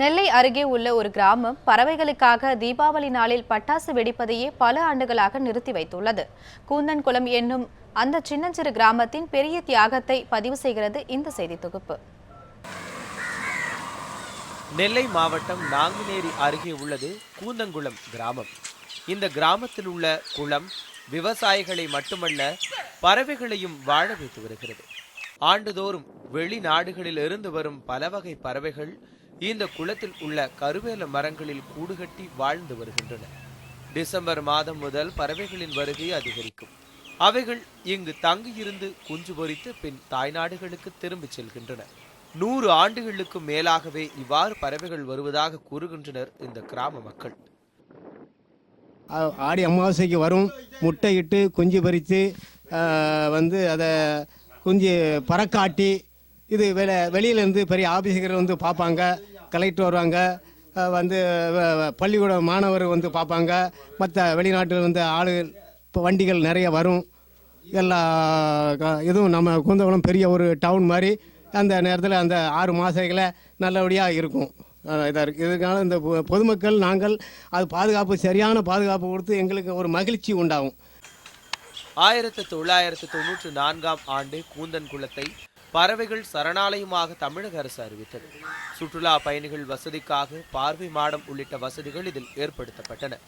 நெல்லை அருகே உள்ள ஒரு கிராமம் பறவைகளுக்காக தீபாவளி நாளில் பட்டாசு வெடிப்பதையே பல ஆண்டுகளாக நிறுத்தி வைத்துள்ளது. கூந்தன்குளம் என்னும் அந்த சின்னஞ்சிறு கிராமத்தின் பெரிய தியாகத்தை பதிவு செய்கிறது இந்த செய்தி தொகுப்பு. நெல்லை மாவட்டம் நாங்குநேரி அருகே உள்ளது கூந்தங்குளம் கிராமம். இந்த கிராமத்தில் உள்ள குளம் விவசாயிகளை மட்டுமல்ல பறவைகளையும் வாழ வைத்து வருகிறது. ஆண்டுதோறும் வெளிநாடுகளில் இருந்து வரும் பல வகை பறவைகள் இந்த குளத்தில் உள்ள கருவேல மரங்களில் கூடுகட்டி வாழ்ந்து வருகின்றன. டிசம்பர் மாதம் முதல் பறவைகளின் வருகை அதிகரிக்கும். அவைகள் இங்கு தங்கியிருந்து குஞ்சு பொரித்து பின் தாய்நாடுகளுக்கு திரும்பிச் செல்கின்றன. நூறு ஆண்டுகளுக்கு மேலாகவே இவ்வாறு பறவைகள் வருவதாக கூறுகின்றனர் இந்த கிராம மக்கள். ஆடி அமாவாசைக்கு வரும். முட்டையிட்டு குஞ்சு பறித்து வந்து அதை குஞ்சு பறக்காட்டி இது வெளி வெளியிலேருந்து பெரிய ஆபீசர்கள் வந்து பார்ப்பாங்க கலெக்டர் வருவாங்க வந்து பள்ளிக்கூட மாணவர் வந்து பார்ப்பாங்க மற்ற வெளிநாட்டில் வந்து ஆளுகள் இப்போ வண்டிகள் நிறைய வரும். எல்லா இதுவும் நம்ம குந்தகுளம் பெரிய ஒரு டவுன் மாதிரி அந்த நேரத்தில் அந்த ஆறு மாதங்களை நல்லபடியாக இருக்கும். இதாக இருக்குது இதுக்கான இந்த பொ- பொதுமக்கள் நாங்கள் அது பாதுகாப்பு சரியான பாதுகாப்பு கொடுத்து எங்களுக்கு ஒரு மகிழ்ச்சி உண்டாகும். ஆயிரத்து தொள்ளாயிரத்து தொண்ணூற்றி நான்காம் ஆண்டு கூந்தன் குளத்தை பறவைகள் சரணாலயமாக தமிழக அரசு அறிவித்தது. சுற்றுலா பயணிகள் வசதிக்காக பார்வை மாடம் உள்ளிட்ட வசதிகள் இதில் ஏற்படுத்தப்பட்டன.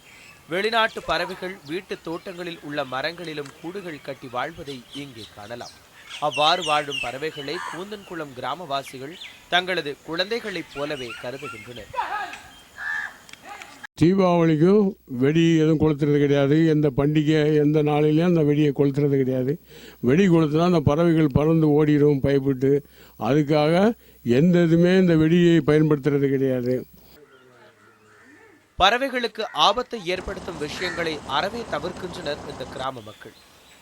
வெளிநாட்டு பறவைகள் வீட்டு தோட்டங்களில் உள்ள மரங்களிலும் கூடுகள் கட்டி வாழ்வதை இங்கே காணலாம். அவ்வாறு வாழும் பறவைகளை கூந்தன்குளம் கிராமவாசிகள் தங்களது குழந்தைகளைப் போலவே கருதுகின்றனர். தீபாவளிக்கும் வெடி எதுவும் கொளுத்துறது கிடையாது. எந்த பண்டிகை எந்த நாளிலையும் அந்த வெடியை கொளுத்துறது கிடையாது. வெடி கொளுத்துனா அந்த பறவைகள் பறந்து ஓடிடும் பயப்பட்டு. அதுக்காக எந்த இதுவுமே இந்த வெடியை பயன்படுத்துறது கிடையாது. பறவைகளுக்கு ஆபத்தை ஏற்படுத்தும் விஷயங்களை அறவே தவிர்க்கின்றனர் இந்த கிராம மக்கள்.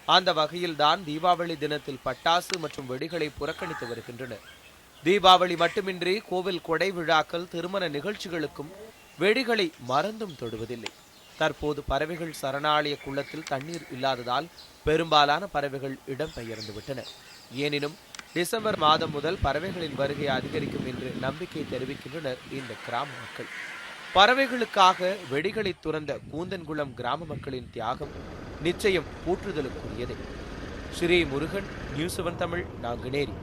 அந்த வகையில்தான் தீபாவளி தினத்தில் பட்டாசு மற்றும் வெடிகளை புறக்கணித்து வருகின்றனர். தீபாவளி மட்டுமின்றி கோவில் கொடை விழாக்கள் திருமண நிகழ்ச்சிகளுக்கும் வெடிகளை மறந்தும் தொடுவதில்லை. தற்போது பறவைகள் சரணாலய குளத்தில் தண்ணீர் இல்லாததால் பெரும்பாலான பறவைகள் இடம்பெயர்ந்து விட்டன. எனினும் டிசம்பர் மாதம் முதல் பறவைகளின் வருகை அதிகரிக்கும் என்று நம்பிக்கை தெரிவிக்கின்றனர் இந்த கிராம மக்கள். பறவைகளுக்காக வெடிகளை துறந்த கூந்தன்குளம் கிராம மக்களின் தியாகம் நிச்சயம் போற்றுதலுக்குரியது ஸ்ரீ முருகன் நியூஸ் செவன் தமிழ் நாங்குநேரி.